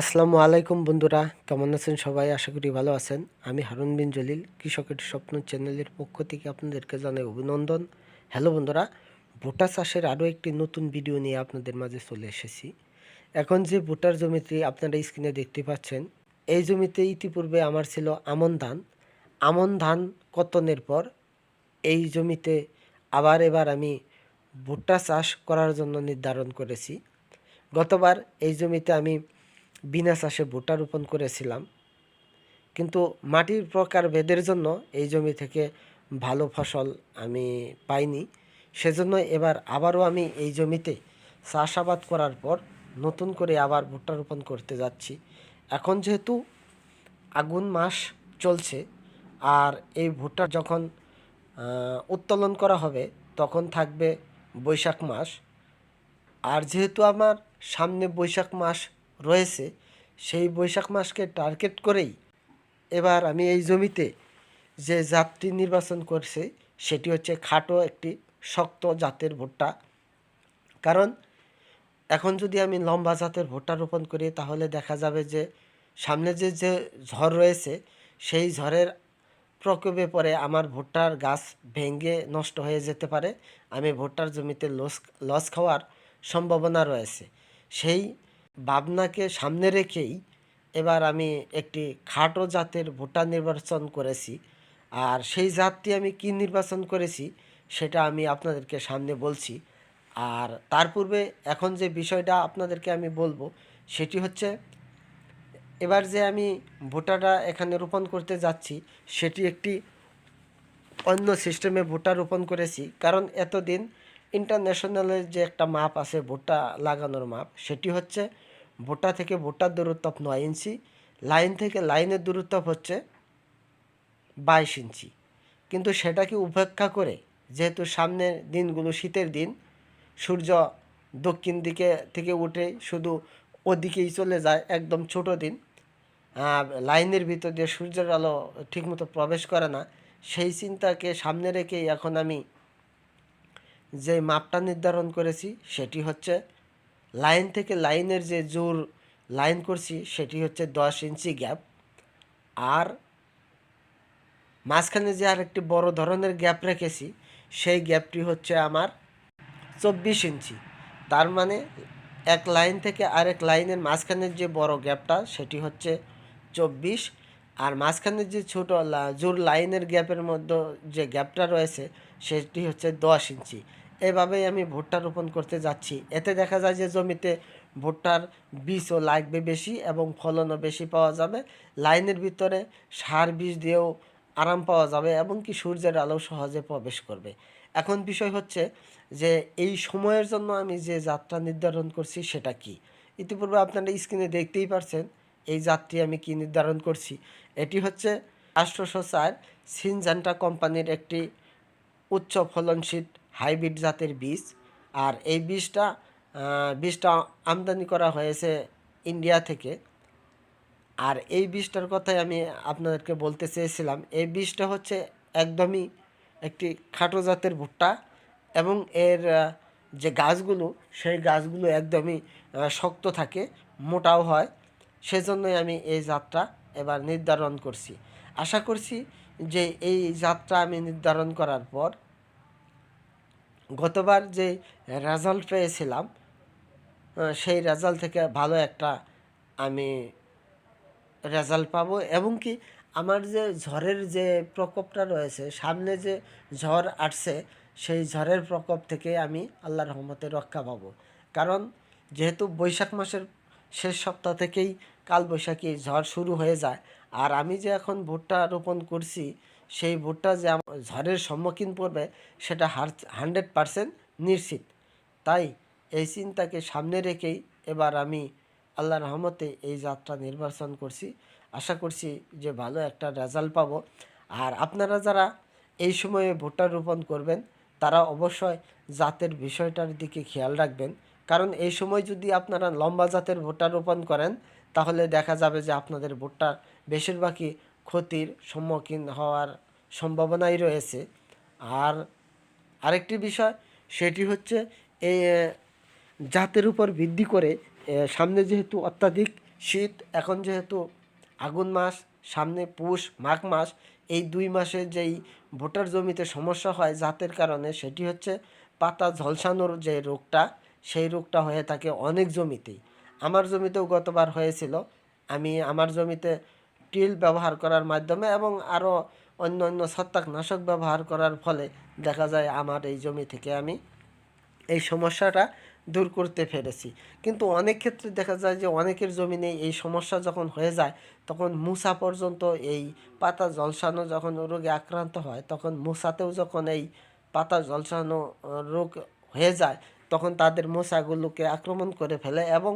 আসসালামু আলাইকুম বন্ধুরা, কেমন আছেন সবাই? আশা করি ভালো আছেন। আমি হারুন বিন জলিল, কৃষকের স্বপ্ন চ্যানেলের পক্ষ থেকে আপনাদেরকে জানাই অভিনন্দন। হ্যালো বন্ধুরা, ভুট্টা চাষের আরও একটি নতুন ভিডিও নিয়ে আপনাদের মাঝে চলে এসেছি। এখন যে ভুট্টার জমিতে আপনারা স্ক্রিনে দেখতে পাচ্ছেন, এই জমিতে ইতিপূর্বে আমার ছিল আমন ধান। আমন ধান কতনের পর এই জমিতে আবার এবার আমি ভুট্টা চাষ করার জন্য নির্ধারণ করেছি। গতবার এই জমিতে আমি বিনা চাষে ভুট্টা রোপণ করেছিলাম। কিন্তু মাটির প্রকার ভেদের জন্য এই জমি থেকে ভালো ফসল আমি পাইনি। সেজন্য এবার আবারও আমি এই জমিতে চাষাবাদ করার পর নতুন করে আবার ভুট্টা রোপণ করতে যাচ্ছি। এখন যেহেতু আগুন মাস চলছে আর এই ভুট্টা যখন উত্তোলন করা হবে তখন থাকবে বৈশাখ মাস। আর যেহেতু আমার সামনে বৈশাখ মাস রয়েছে, সেই বৈশাখ মাসকে টার্গেট করেই এবার আমি এই জমিতে যে জাতটি নির্বাচন করছি, সেটি হচ্ছে খাটো একটি শক্ত জাতের ভুট্টা। কারণ এখন যদি আমি লম্বা জাতের ভুট্টা রোপণ করি, তাহলে দেখা যাবে যে সামনে যে যে ঝড় রয়েছে, সেই ঝড়ের প্রকোপে পরে আমার ভুট্টার গাছ ভেঙে নষ্ট হয়ে যেতে পারে। আমি ভুট্টার জমিতে লস লস খাওয়ার সম্ভাবনা রয়েছে। সেই ভাবনাকে সামনে রেখেই এবার আমি একটি খাটো জাতের ভুট্টা নির্বাচন করেছি। আর সেই জাতটি আমি কি নির্বাচন করেছি সেটা আমি আপনাদেরকে সামনে বলছি। আর তার পূর্বে এখন যে বিষয়টা আপনাদেরকে আমি বলব সেটি হচ্ছে, এবার যে আমি ভুট্টাটা এখানে রোপণ করতে যাচ্ছি সেটি একটি অন্য সিস্টেমে ভুট্টা রোপণ করেছি। কারণ এতদিন ইন্টারন্যাশনালের যে একটা মাপ আছে, ভুট্টা লাগানোর মাপ, সেটি হচ্ছে ভুট্টা থেকে ভুট্টার দূরত্ব নয় ইঞ্চি, লাইন থেকে লাইনের দূরত্ব হচ্ছে বাইশ ইঞ্চি। কিন্তু সেটাকে উপেক্ষা করে? যেহেতু সামনের দিনগুলো শীতের দিন, সূর্য দক্ষিণ দিকে থেকে উঠে শুধু ওদিকেই চলে যায়, একদম ছোট দিন লাইনের ভিতর দিয়ে সূর্যের আলো ঠিকমতো প্রবেশ করে না, সেই চিন্তাকে সামনে রেখেই এখন আমি যে মাপটা নির্ধারণ করেছি, সেটি হচ্ছে লাইন থেকে লাইনের যে জোর লাইন করছি, সেটি হচ্ছে দশ ইঞ্চি গ্যাপ। আর মাঝখানে যে আর একটি বড় ধরনের গ্যাপ রেখেছি, সেই গ্যাপটি হচ্ছে আমার চব্বিশ ইঞ্চি। তার মানে এক লাইন থেকে আরেক লাইনের মাঝখানের যে বড় গ্যাপটা, সেটি হচ্ছে চব্বিশ। আর মাঝখানের যে ছোট জোর লাইনের গ্যাপের মধ্যে যে গ্যাপটা রয়েছে, সেটি হচ্ছে দশ ইঞ্চি। এভাবেই আমি ভুট্টা রোপণ করতে যাচ্ছি। এতে দেখা যায় যে জমিতে ভুট্টার বীজও লাগবে বেশি এবং ফলনও বেশি পাওয়া যাবে। লাইনের ভিতরে সার বীজ দিয়েও আরাম পাওয়া যাবে এবং কি সূর্যের আলো সহজে প্রবেশ করবে। এখন বিষয় হচ্ছে যে এই সময়ের জন্য আমি যে যাত্রা নির্ধারণ করছি সেটা কি? ইতিপূর্বে আপনারা স্ক্রিনে দেখতেই পারছেন এই যাত্রী আমি কি নির্ধারণ করছি। এটি হচ্ছে আষ্টশো চার সিনজান্টা কোম্পানির একটি উচ্চ ফলনশীল হাইব্রিড জাতের বীজ। আর এই বীজটা বীজটা আমদানি করা হয়েছে ইন্ডিয়া থেকে। আর এই বীজটার কথাই আমি আপনাদেরকে বলতে চেয়েছিলাম। এই বীজটা হচ্ছে একদমই একটি খাটো জাতের ভুট্টা এবং এর যে গাছগুলো, সেই গাছগুলো একদমই শক্ত থাকে, মোটাও হয়। সেজন্যই আমি এই জাতটা এবার নির্ধারণ করছি। আশা করছি যে এই জাতটা আমি নির্ধারণ করার পর গতবার যে রেজাল্ট পেয়েছিলাম সেই রেজাল্ট থেকে ভালো একটা আমি রেজাল্ট পাবো। এবং কি আমার যে ঝড়ের যে প্রকোপটা রয়েছে, সামনে যে ঝড় আসছে, সেই ঝড়ের প্রকোপ থেকে আমি আল্লাহর রহমতে রক্ষা পাবো। কারণ যেহেতু বৈশাখ মাসের শেষ সপ্তাহ থেকেই কালবৈশাখী ঝড় শুরু হয়ে যায়, আর আমি যে এখন ভুট্টা রোপণ করছি সেই ভুট্টা যে ঝড়ের সম্মুখীন পড়বে, সেটা হান্ড্রেড পারসেন্ট নিশ্চিত। তাই এই চিন্তাকে সামনে রেখেই এবার আমি আল্লাহ রহমতে এই যাত্রা নির্বাচন করছি। আশা করছি যে ভালো একটা রেজাল্ট পাবো। আর আপনারা যারা এই সময়ে ভুট্টা রোপণ করবেন, তারা অবশ্যই জাতের বিষয়টার দিকে খেয়াল রাখবেন। কারণ এই সময় যদি আপনারা লম্বা জাতের ভুট্টা রোপণ করেন, তাহলে দেখা যাবে যে আপনাদের ভুট্টার বেশিরভাগই ক্ষতির সম্মুখীন হওয়ার সম্ভাবনাই রয়েছে। আর আরেকটি বিষয়, সেটি হচ্ছে এই জাতের উপর ভিত্তি করে সামনে যেহেতু অত্যাধিক শীত, এখন যেহেতু আগুন মাস, সামনে পুষ, মাঘ মাস, এই দুই মাসে যেই ভোটার জমিতে সমস্যা হয় জাতের কারণে, সেটি হচ্ছে পাতা ঝলসানোর যে রোগটা, সেই রোগটা হয়ে থাকে অনেক জমিতেই। আমার জমিতেও গতবার হয়েছিল। আমি আমার জমিতে টিল ব্যবহার করার মাধ্যমে এবং আরও অন্য অন্য ছত্রাকনাশক ব্যবহার করার ফলে দেখা যায় আমার এই জমি থেকে আমি এই সমস্যাটা দূর করতে পেরেছি। কিন্তু অনেক ক্ষেত্রে দেখা যায় যে অনেকের জমিনে এই সমস্যা যখন হয়ে যায়, তখন মুসা পর্যন্ত এই পাতা জলসানো যখন রোগে আক্রান্ত হয়, তখন মুসাতেও যখন এই পাতা জলসানো রোগ হয়ে যায়, তখন তাদের মশাগুলোকে আক্রমণ করে ফেলে এবং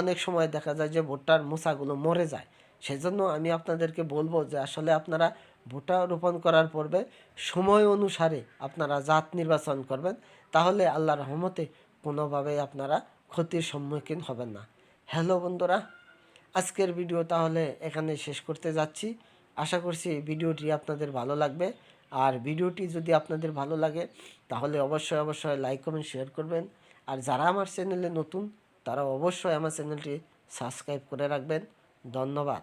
অনেক সময় দেখা যায় যে ভুট্টার মশাগুলো মরে যায়। সেজন্য আমি আপনাদেরকে বলব যে আসলে আপনারা ভুট্টা রোপণ করার পূর্বে সময় অনুসারে আপনারা জাত নির্বাচন করবেন। তাহলে আল্লাহর রহমতে কোনোভাবেই আপনারা ক্ষতির সম্মুখীন হবেন না। হ্যালো বন্ধুরা, আজকের ভিডিও তাহলে এখানে শেষ করতে যাচ্ছি। আশা করছি ভিডিওটি আপনাদের ভালো লাগবে। আর ভিডিওটি যদি আপনাদের ভালো লাগে, তাহলে অবশ্যই অবশ্যই লাইক, কমেন্ট, শেয়ার করবেন। আর যারা আমার চ্যানেলে নতুন, তারা অবশ্যই আমার চ্যানেলটি সাবস্ক্রাইব করে রাখবেন। ধন্যবাদ।